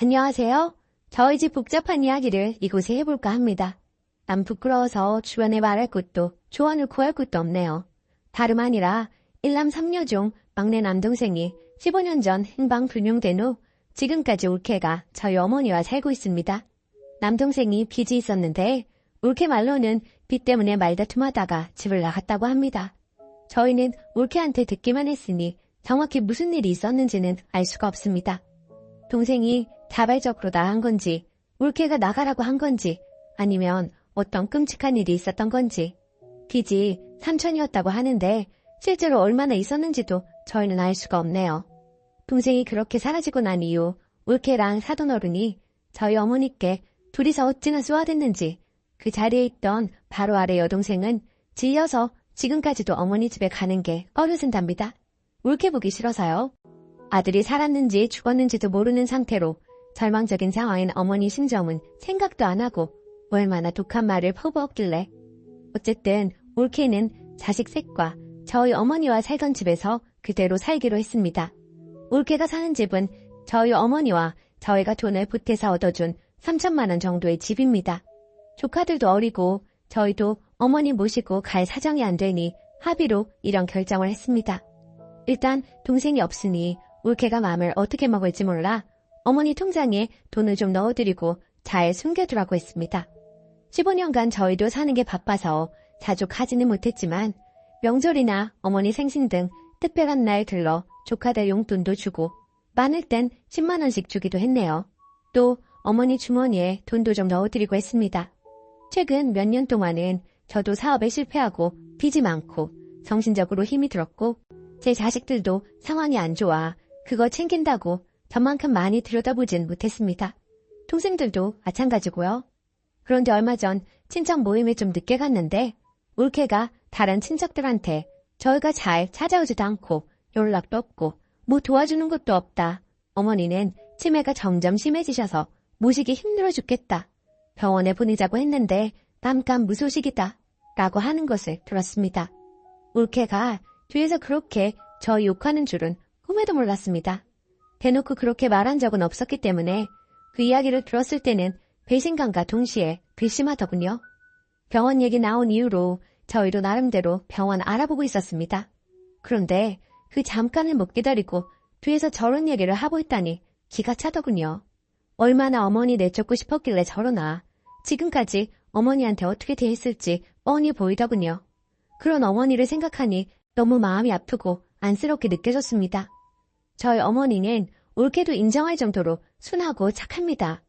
안녕하세요. 저희 집 복잡한 이야기를 이곳에 해볼까 합니다. 난 부끄러워서 주변에 말할 곳도 조언을 구할 곳도 없네요. 다름 아니라 일남 삼녀 중 막내 남동생이 15년 전 행방 불명된 후 지금까지 올케가 저희 어머니와 살고 있습니다. 남동생이 빚이 있었는데 올케 말로는 빚 때문에 말다툼하다가 집을 나갔다고 합니다. 저희는 올케한테 듣기만 했으니 정확히 무슨 일이 있었는지는 알 수가 없습니다. 동생이 자발적으로 나간 건지, 올케가 나가라고 한 건지, 아니면 어떤 끔찍한 일이 있었던 건지, 빚이 3천이었다고 하는데 실제로 얼마나 있었는지도 저희는 알 수가 없네요. 동생이 그렇게 사라지고 난 이후 올케랑 사돈 어른이 저희 어머니께 둘이서 어찌나 쏘아댔는지 그 자리에 있던 바로 아래 여동생은 질려서 지금까지도 어머니 집에 가는 게 꺼려진답니다. 올케 보기 싫어서요. 아들이 살았는지 죽었는지도 모르는 상태로 절망적인 상황인 어머니 심정은 생각도 안 하고 얼마나 독한 말을 퍼부었길래 어쨌든 올케는 자식 셋과 저희 어머니와 살던 집에서 그대로 살기로 했습니다. 올케가 사는 집은 저희 어머니와 저희가 돈을 보태서 얻어준 3천만 원 정도의 집입니다. 조카들도 어리고 저희도 어머니 모시고 갈 사정이 안 되니 합의로 이런 결정을 했습니다. 일단 동생이 없으니 올케가 마음을 어떻게 먹을지 몰라 어머니 통장에 돈을 좀 넣어드리고 잘 숨겨두라고 했습니다. 15년간 저희도 사는 게 바빠서 자주 가지는 못했지만 명절이나 어머니 생신 등 특별한 날 들러 조카들 용돈도 주고 많을 땐 10만 원씩 주기도 했네요. 또 어머니 주머니에 돈도 좀 넣어드리고 했습니다. 최근 몇 년 동안은 저도 사업에 실패하고 빚이 많고 정신적으로 힘이 들었고 제 자식들도 상황이 안 좋아 그거 챙긴다고 저만큼 많이 들여다보진 못했습니다. 동생들도 마찬가지고요. 그런데 얼마 전 친척 모임에 좀 늦게 갔는데 올케가 다른 친척들한테 저희가 잘 찾아오지도 않고 연락도 없고 뭐 도와주는 것도 없다. 어머니는 치매가 점점 심해지셔서 모시기 힘들어 죽겠다. 병원에 보내자고 했는데 깜깜 무소식이다. 라고 하는 것을 들었습니다. 올케가 뒤에서 그렇게 저 욕하는 줄은 꿈에도 몰랐습니다. 대놓고 그렇게 말한 적은 없었기 때문에 그 이야기를 들었을 때는 배신감과 동시에 괘씸하더군요. 병원 얘기 나온 이후로 저희도 나름대로 병원 알아보고 있었습니다. 그런데 그 잠깐을 못 기다리고 뒤에서 저런 얘기를 하고 있다니 기가 차더군요. 얼마나 어머니 내쫓고 싶었길래 저러나 지금까지 어머니한테 어떻게 대했을지 뻔히 보이더군요. 그런 어머니를 생각하니 너무 마음이 아프고 안쓰럽게 느껴졌습니다. 저희 어머니는 옳게도 인정할 정도로 순하고 착합니다.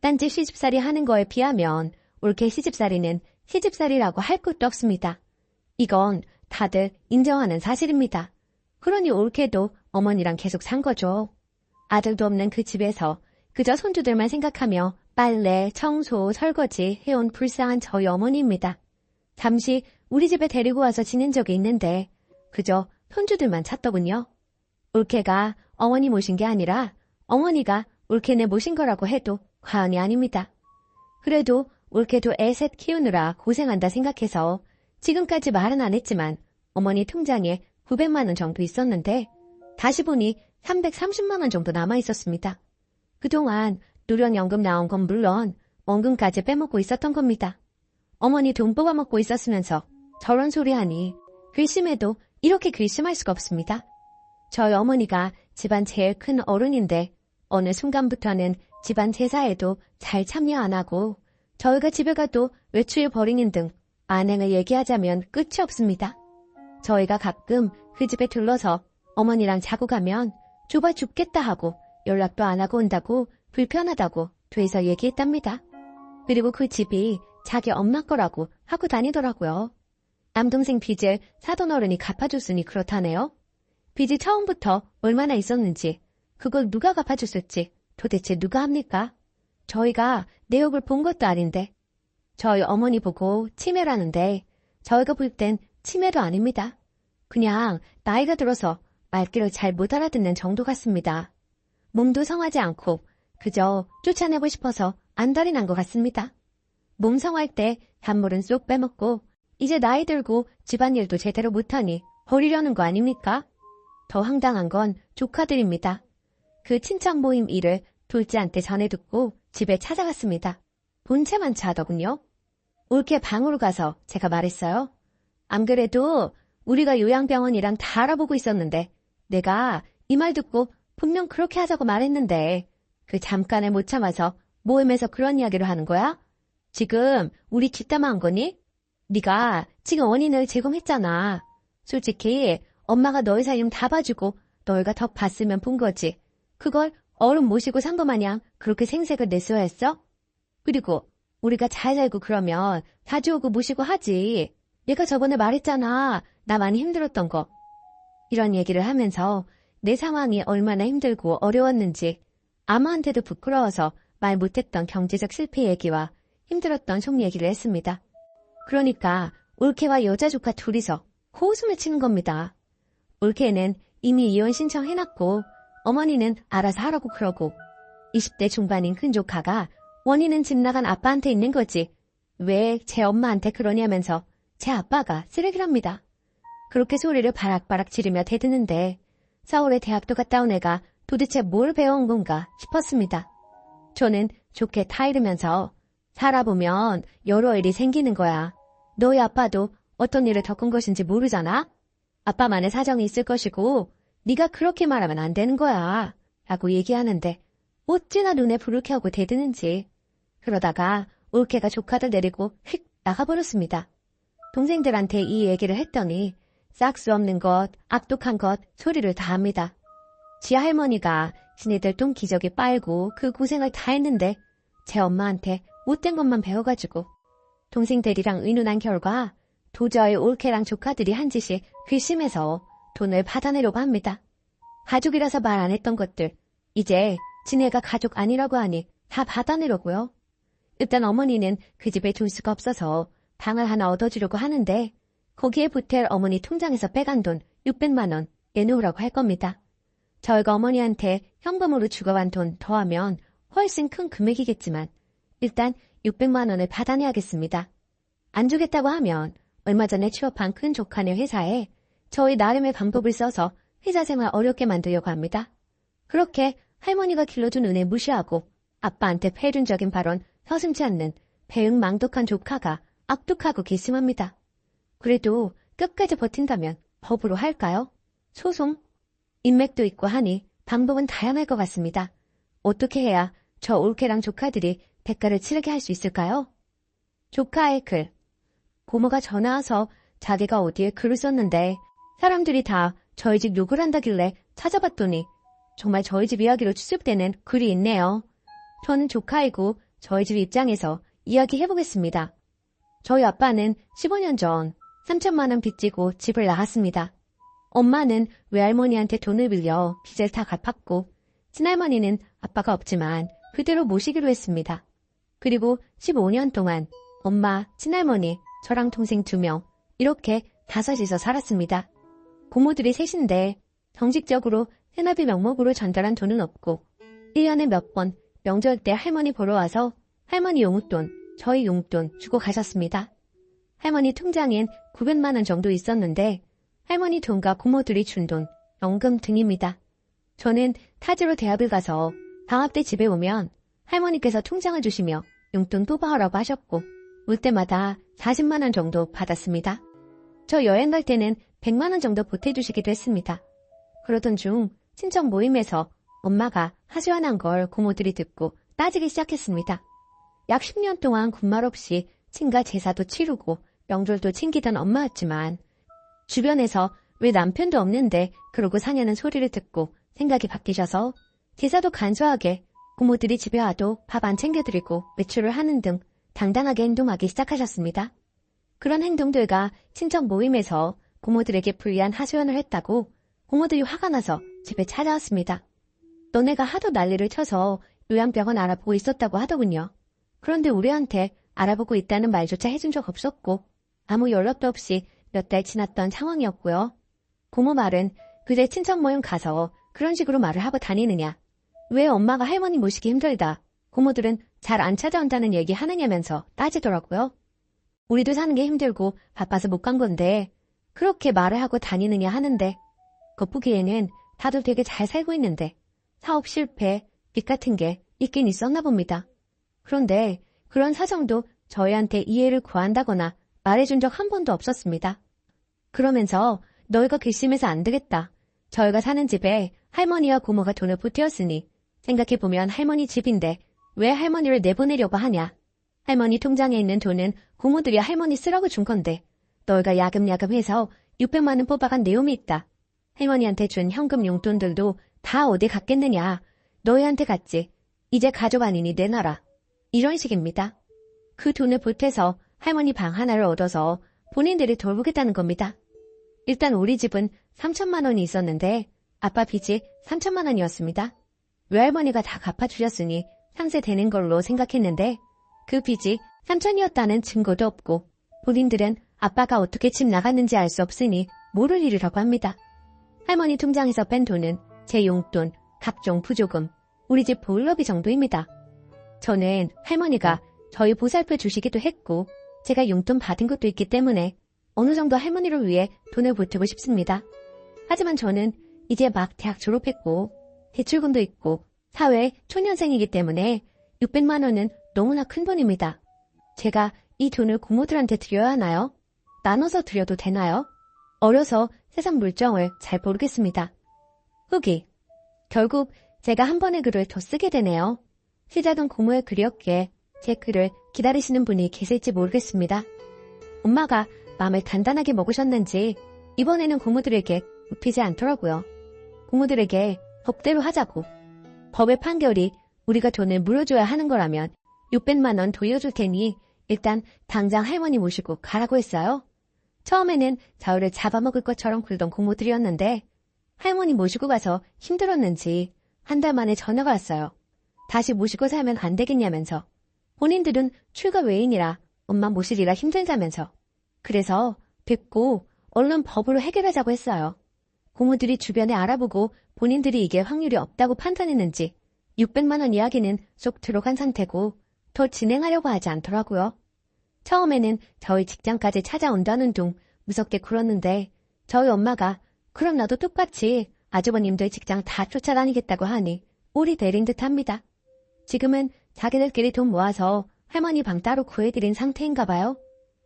딴지 시집살이 하는 거에 비하면 옳게 시집살이는 시집살이라고 할 것도 없습니다. 이건 다들 인정하는 사실입니다. 그러니 옳게도 어머니랑 계속 산 거죠. 아들도 없는 그 집에서 그저 손주들만 생각하며 빨래, 청소, 설거지 해온 불쌍한 저희 어머니입니다. 잠시 우리 집에 데리고 와서 지낸 적이 있는데 그저 손주들만 찾더군요. 올케가 어머니 모신 게 아니라 어머니가 올케네 모신 거라고 해도 과언이 아닙니다. 그래도 올케도 애 셋 키우느라 고생한다 생각해서 지금까지 말은 안 했지만 어머니 통장에 900만 원 정도 있었는데 다시 보니 330만 원 정도 남아 있었습니다. 그동안 노령연금 나온 건 물론 원금까지 빼먹고 있었던 겁니다. 어머니 돈 뽑아먹고 있었으면서 저런 소리 하니 괘씸해도 이렇게 괘씸할 수가 없습니다. 저희 어머니가 집안 제일 큰 어른인데 어느 순간부터는 집안 제사에도 잘 참여 안 하고 저희가 집에 가도 외출 버리는 등 안행을 얘기하자면 끝이 없습니다. 저희가 가끔 그 집에 들러서 어머니랑 자고 가면 좁아 죽겠다 하고 연락도 안 하고 온다고 불편하다고 돼서 얘기했답니다. 그리고 그 집이 자기 엄마 거라고 하고 다니더라고요. 남동생 빚을 사돈 어른이 갚아줬으니 그렇다네요. 빚이 처음부터 얼마나 있었는지, 그걸 누가 갚아줬을지 도대체 누가 합니까? 저희가 내역을 본 것도 아닌데. 저희 어머니 보고 치매라는데 저희가 볼땐 치매도 아닙니다. 그냥 나이가 들어서 말귀를 잘 못 알아듣는 정도 같습니다. 몸도 성하지 않고 그저 쫓아내고 싶어서 안달이 난 것 같습니다. 몸 성할 때 단물은 쏙 빼먹고 이제 나이 들고 집안일도 제대로 못하니 버리려는 거 아닙니까? 더 황당한 건 조카들입니다. 그 친척 모임 일을 둘째한테 전해 듣고 집에 찾아갔습니다. 본체만 차더군요. 올케 방으로 가서 제가 말했어요. 안 그래도 우리가 요양병원이랑 다 알아보고 있었는데 내가 이 말 듣고 분명 그렇게 하자고 말했는데 그 잠깐에 못 참아서 모임에서 그런 이야기를 하는 거야? 지금 우리 뒷담화한 거니? 네가 지금 원인을 제공했잖아. 솔직히 엄마가 너희 살림 다 봐주고 너희가 더 봤으면 본 거지. 그걸 어른 모시고 산 거 마냥 그렇게 생색을 냈어야 했어? 그리고 우리가 잘 살고 그러면 자주오고 모시고 하지. 내가 저번에 말했잖아. 나 많이 힘들었던 거. 이런 얘기를 하면서 내 상황이 얼마나 힘들고 어려웠는지 아무한테도 부끄러워서 말 못했던 경제적 실패 얘기와 힘들었던 속 얘기를 했습니다. 그러니까 올케와 여자 조카 둘이서 호웃음을 치는 겁니다. 올케는 이미 이혼 신청해놨고 어머니는 알아서 하라고 그러고 20대 중반인 큰 조카가 원인은 집 나간 아빠한테 있는 거지. 왜 제 엄마한테 그러냐면서 제 아빠가 쓰레기랍니다. 그렇게 소리를 바락바락 지르며 대드는데 서울에 대학도 갔다 온 애가 도대체 뭘 배워온 건가 싶었습니다. 저는 좋게 타이르면서 살아보면 여러 일이 생기는 거야. 너희 아빠도 어떤 일을 겪은 것인지 모르잖아? 아빠만의 사정이 있을 것이고 네가 그렇게 말하면 안 되는 거야. 라고 얘기하는데 어찌나 눈에 불을 켜고 대드는지. 그러다가 올케가 조카들 내리고 휙 나가버렸습니다. 동생들한테 이 얘기를 했더니 싹수 없는 것, 악독한 것 소리를 다 합니다. 지 할머니가 지네들 똥 기저귀 빨고 그 고생을 다 했는데 제 엄마한테 못된 것만 배워가지고 동생들이랑 의논한 결과 도저히 올케랑 조카들이 한 짓이 괘씸해서 돈을 받아내려고 합니다. 가족이라서 말 안 했던 것들 이제 지네가 가족 아니라고 하니 다 받아내려고요. 일단 어머니는 그 집에 둘 수가 없어서 방을 하나 얻어주려고 하는데 거기에 보탤 어머니 통장에서 빼간 돈 600만 원 내놓으라고 할 겁니다. 저희가 어머니한테 현금으로 주고간 돈 더하면 훨씬 큰 금액이겠지만 일단 600만 원을 받아내야겠습니다. 안 주겠다고 하면 얼마 전에 취업한 큰 조카네 회사에 저희 나름의 방법을 써서 회사 생활 어렵게 만들려고 합니다. 그렇게 할머니가 길러준 은혜 무시하고 아빠한테 폐륜적인 발언 서슴지 않는 배응망덕한 조카가 악독하고 괘씸합니다. 그래도 끝까지 버틴다면 법으로 할까요? 소송? 인맥도 있고 하니 방법은 다양할 것 같습니다. 어떻게 해야 저 올케랑 조카들이 대가를 치르게 할 수 있을까요? 조카의 글. 고모가 전화 와서 자기가 어디에 글을 썼는데 사람들이 다 저희 집 욕을 한다길래 찾아봤더니 정말 저희 집 이야기로 추습되는 글이 있네요. 저는 조카이고 저희 집 입장에서 이야기해보겠습니다. 저희 아빠는 15년 전 3천만 원 빚지고 집을 나갔습니다. 엄마는 외할머니한테 돈을 빌려 빚을 다 갚았고 친할머니는 아빠가 없지만 그대로 모시기로 했습니다. 그리고 15년 동안 엄마, 친할머니, 저랑 동생 두명 이렇게 다섯이서 살았습니다. 고모들이 셋인데 정식적으로 생활비 명목으로 전달한 돈은 없고 1년에 몇 번 명절 때 할머니 보러 와서 할머니 용돈, 저희 용돈 주고 가셨습니다. 할머니 통장엔 900만 원 정도 있었는데 할머니 돈과 고모들이 준 돈, 연금 등입니다. 저는 타지로 대학을 가서 방학 때 집에 오면 할머니께서 통장을 주시며 용돈 도봐하라고 하셨고 올 때마다 40만 원 정도 받았습니다. 저 여행 갈 때는 100만 원 정도 보태주시기도 했습니다. 그러던 중 친척 모임에서 엄마가 하소연한 걸 고모들이 듣고 따지기 시작했습니다. 약 10년 동안 군말 없이 친가 제사도 치르고 명절도 챙기던 엄마였지만 주변에서 왜 남편도 없는데 그러고 사냐는 소리를 듣고 생각이 바뀌셔서 제사도 간소하게 고모들이 집에 와도 밥 안 챙겨드리고 외출을 하는 등 당당하게 행동하기 시작하셨습니다. 그런 행동들과 친척 모임에서 고모들에게 불리한 하소연을 했다고 고모들이 화가 나서 집에 찾아왔습니다. 너네가 하도 난리를 쳐서 요양병원 알아보고 있었다고 하더군요. 그런데 우리한테 알아보고 있다는 말조차 해준 적 없었고 아무 연락도 없이 몇 달 지났던 상황이었고요. 고모 말은 그제 친척 모임 가서 그런 식으로 말을 하고 다니느냐. 왜 엄마가 할머니 모시기 힘들다. 고모들은 잘 안 찾아온다는 얘기 하느냐면서 따지더라고요. 우리도 사는 게 힘들고 바빠서 못 간 건데 그렇게 말을 하고 다니느냐 하는데 겉보기에는 다들 되게 잘 살고 있는데 사업 실패, 빚 같은 게 있긴 있었나 봅니다. 그런데 그런 사정도 저희한테 이해를 구한다거나 말해준 적 한 번도 없었습니다. 그러면서 너희가 괘씸해서 안 되겠다. 저희가 사는 집에 할머니와 고모가 돈을 보태었으니 생각해보면 할머니 집인데 왜 할머니를 내보내려고 하냐. 할머니 통장에 있는 돈은 고모들이 할머니 쓰라고 준 건데 너희가 야금야금 해서 600만 원 뽑아간 내용이 있다. 할머니한테 준 현금 용돈들도 다 어디 갔겠느냐. 너희한테 갔지. 이제 가족 아니니 내놔라. 이런 식입니다. 그 돈을 보태서 할머니 방 하나를 얻어서 본인들이 돌보겠다는 겁니다. 일단 우리 집은 3천만 원이 있었는데 아빠 빚이 3천만 원이었습니다. 외할머니가 다 갚아주셨으니 상세되는 걸로 생각했는데 그 빚이 3천이었다는 증거도 없고 본인들은 아빠가 어떻게 집 나갔는지 알 수 없으니 모를 일이라고 합니다. 할머니 통장에서 뺀 돈은 제 용돈, 각종 부조금, 우리 집 보일러비 정도입니다. 저는 할머니가 저희 보살펴 주시기도 했고 제가 용돈 받은 것도 있기 때문에 어느 정도 할머니를 위해 돈을 보태고 싶습니다. 하지만 저는 이제 막 대학 졸업했고 대출금도 있고 사회 초년생이기 때문에 600만 원은 너무나 큰 돈입니다. 제가 이 돈을 고모들한테 드려야 하나요? 나눠서 드려도 되나요? 어려서 세상 물정을 잘 모르겠습니다. 후기. 결국 제가 한 번의 글을 더 쓰게 되네요. 시작은 고모의 글이었기에 제 글을 기다리시는 분이 계실지 모르겠습니다. 엄마가 마음을 단단하게 먹으셨는지 이번에는 고모들에게 웃히지 않더라고요. 고모들에게 법대로 하자고. 법의 판결이 우리가 돈을 물어줘야 하는 거라면 600만 원 돌려줄 테니 일단 당장 할머니 모시고 가라고 했어요. 처음에는 저를 잡아먹을 것처럼 굴던 고모들이었는데 할머니 모시고 가서 힘들었는지 한 달 만에 전화가 왔어요. 다시 모시고 살면 안 되겠냐면서 본인들은 출가 외인이라 엄마 모시리라 힘들다면서 그래서 뵙고 얼른 법으로 해결하자고 했어요. 고모들이 주변에 알아보고 본인들이 이게 확률이 없다고 판단했는지 600만 원 이야기는 쏙 들어간 상태고 더 진행하려고 하지 않더라고요. 처음에는 저희 직장까지 찾아온다는 둥 무섭게 굴었는데 저희 엄마가 그럼 나도 똑같이 아주버님들 직장 다 쫓아다니겠다고 하니 우리 내린 듯 합니다. 지금은 자기들끼리 돈 모아서 할머니 방 따로 구해드린 상태인가 봐요.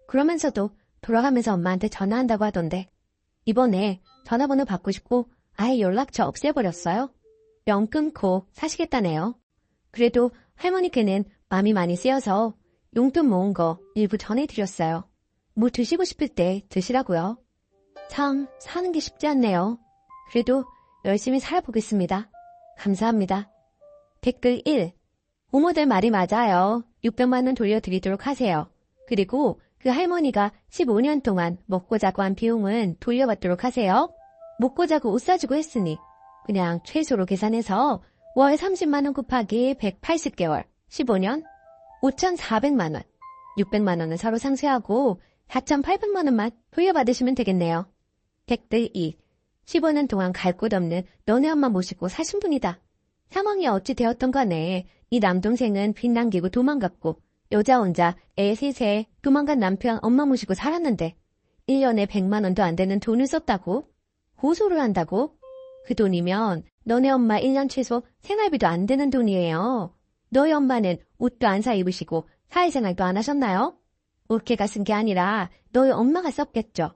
그러면서도 돌아가면서 엄마한테 전화한다고 하던데 이번에 전화번호 받고 싶고 아예 연락처 없애버렸어요. 영 끊고 사시겠다네요. 그래도 할머니께는 마음이 많이 쓰여서 용돈 모은 거 일부 전해드렸어요. 뭐 드시고 싶을 때 드시라고요. 참 사는 게 쉽지 않네요. 그래도 열심히 살아보겠습니다. 감사합니다. 댓글 1. 부모들 말이 맞아요. 600만 원 돌려드리도록 하세요. 그리고 그 할머니가 15년 동안 먹고 자고 한 비용은 돌려받도록 하세요. 먹고 자고 옷 사주고 했으니 그냥 최소로 계산해서 월 30만 원 곱하기 180개월 15년 5,400만 원 600만 원은 서로 상쇄하고 4,800만 원만 돌려받으시면 되겠네요. 댓글 2 15년 동안 갈 곳 없는 너네 엄마 모시고 사신 분이다. 상황이 어찌 되었던 간에 이 남동생은 빚 남기고 도망갔고 여자 혼자 애 셋에 도망간 남편 엄마 모시고 살았는데 1년에 100만 원도 안 되는 돈을 썼다고? 고소를 한다고? 그 돈이면 너네 엄마 1년 최소 생활비도 안 되는 돈이에요. 너희 엄마는 옷도 안 사 입으시고 사회생활도 안 하셨나요? 올케가 쓴 게 아니라 너희 엄마가 썼겠죠.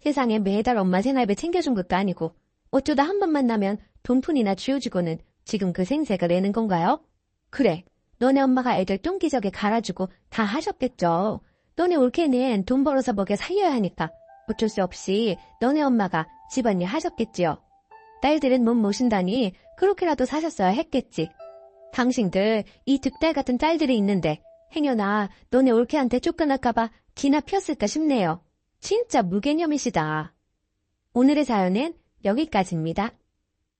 세상에 매달 엄마 생활비 챙겨준 것도 아니고 어쩌다 한 번 만나면 돈푼이나 쥐어주고는 지금 그 생색을 내는 건가요? 그래, 너네 엄마가 애들 똥기저귀 갈아주고 다 하셨겠죠. 너네 올케는 돈 벌어서 먹여 살려야 하니까 어쩔 수 없이 너네 엄마가 집안일 하셨겠지요. 딸들은 못 모신다니 그렇게라도 사셨어야 했겠지. 당신들 이 득달 같은 딸들이 있는데 행여나 너네 올케한테 쫓겨날까봐 기나 폈을까 싶네요. 진짜 무개념이시다. 오늘의 사연은 여기까지입니다.